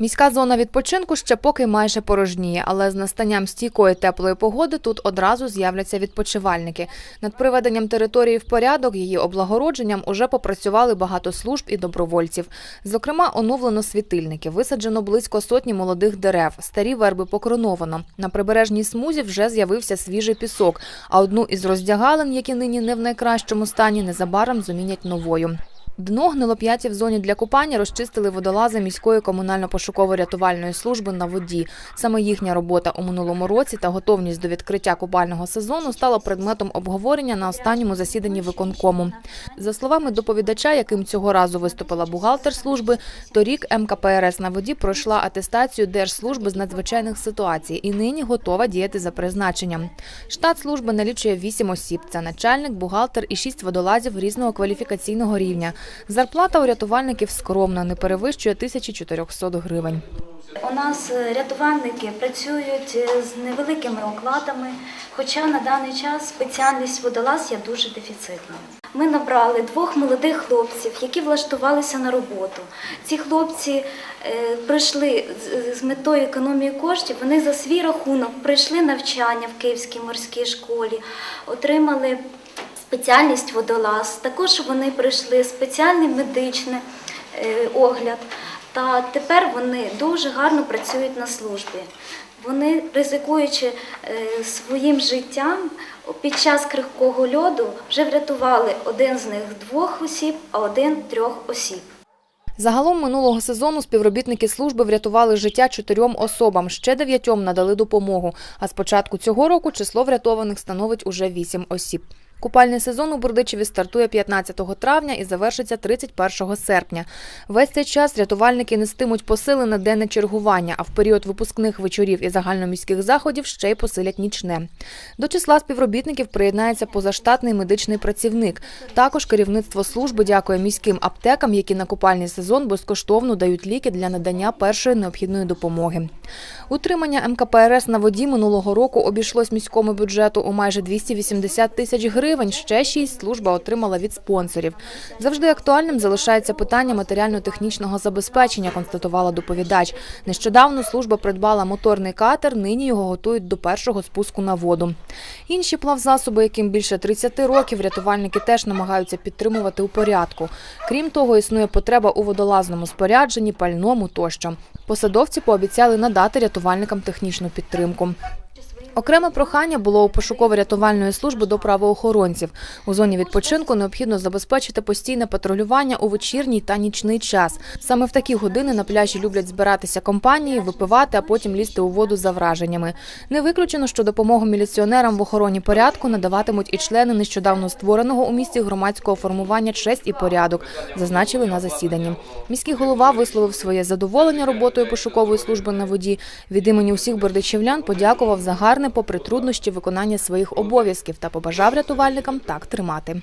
Міська зона відпочинку ще поки майже порожніє, але з настанням стійкої теплої погоди тут одразу з'являться відпочивальники. Над приведенням території в порядок, її облагородженням уже попрацювали багато служб і добровольців. Зокрема, оновлено світильники, висаджено близько сотні молодих дерев, старі верби покроновано. На прибережній смузі вже з'явився свіжий пісок, а одну із роздягалин, які нині не в найкращому стані, незабаром замінять новою. Дно гнилоп'яті в зоні для купання розчистили водолази міської комунально-пошуково-рятувальної служби на воді. Саме їхня робота у минулому році та готовність до відкриття купального сезону стала предметом обговорення на останньому засіданні виконкому. За словами доповідача, яким цього разу виступила бухгалтер служби, торік МКПРС на воді пройшла атестацію Держслужби з надзвичайних ситуацій і нині готова діяти за призначенням. Штат служби налічує 8 осіб. Це начальник, бухгалтер і 6 водолазів різного кваліфікаційного рівня. Зарплата у рятувальників скромна, не перевищує 1400 гривень. У нас е, рятувальники працюють е, з невеликими окладами, хоча на даний час спеціальність водолаз є дуже дефіцитною. Ми набрали двох молодих хлопців, які влаштувалися на роботу. Ці хлопці е, прийшли з- метою економії коштів. Вони за свій рахунок пройшли навчання в Київській морській школі, отримали спеціальність водолаз. Також вони пройшли спеціальний медичний е, огляд. Та тепер вони дуже гарно працюють на службі. Вони, ризикуючи е, своїм життям, під час крихкого льоду вже врятували один з них двох осіб, а один трьох осіб. Загалом минулого сезону співробітники служби врятували життя чотирьом особам, ще дев'ятьом надали допомогу. А з початку цього року число врятованих становить уже вісім осіб. Купальний сезон у Бердичеві стартує 15 травня і завершиться 31 серпня. Весь цей час рятувальники нестимуть посилене денне чергування, а в період випускних вечорів і загальноміських заходів ще й посилять нічне. До числа співробітників приєднається позаштатний медичний працівник. Також керівництво служби дякує міським аптекам, які на купальний сезон безкоштовно дають ліки для надання першої необхідної допомоги. Утримання МКПРС на воді минулого року обійшлось міському бюджету у майже 280 тисяч гривень. Ще шість служба отримала від спонсорів. Завжди актуальним залишається питання матеріально-технічного забезпечення, констатувала доповідач. Нещодавно служба придбала моторний катер, нині його готують до першого спуску на воду. Інші плавзасоби, яким більше 30 років, рятувальники теж намагаються підтримувати у порядку. Крім того, існує потреба у водолазному спорядженні, пальному тощо. Посадовці пообіцяли надати рятувальникам технічну підтримку. Окреме прохання було у пошуково-рятувальної служби до правоохоронців. У зоні відпочинку необхідно забезпечити постійне патрулювання у вечірній та нічний час. Саме в такі години на пляжі люблять збиратися компанії, випивати, а потім лізти у воду за враженнями. Не виключено, що допомогу міліціонерам в охороні порядку надаватимуть і члени нещодавно створеного у місті громадського формування «Честь і порядок», зазначили на засіданні. Міський голова висловив своє задоволення роботою пошукової служби на воді. Від імені усіх бердичівлян подякував за гарне, попри труднощі, виконання своїх обов'язків та побажав рятувальникам так тримати.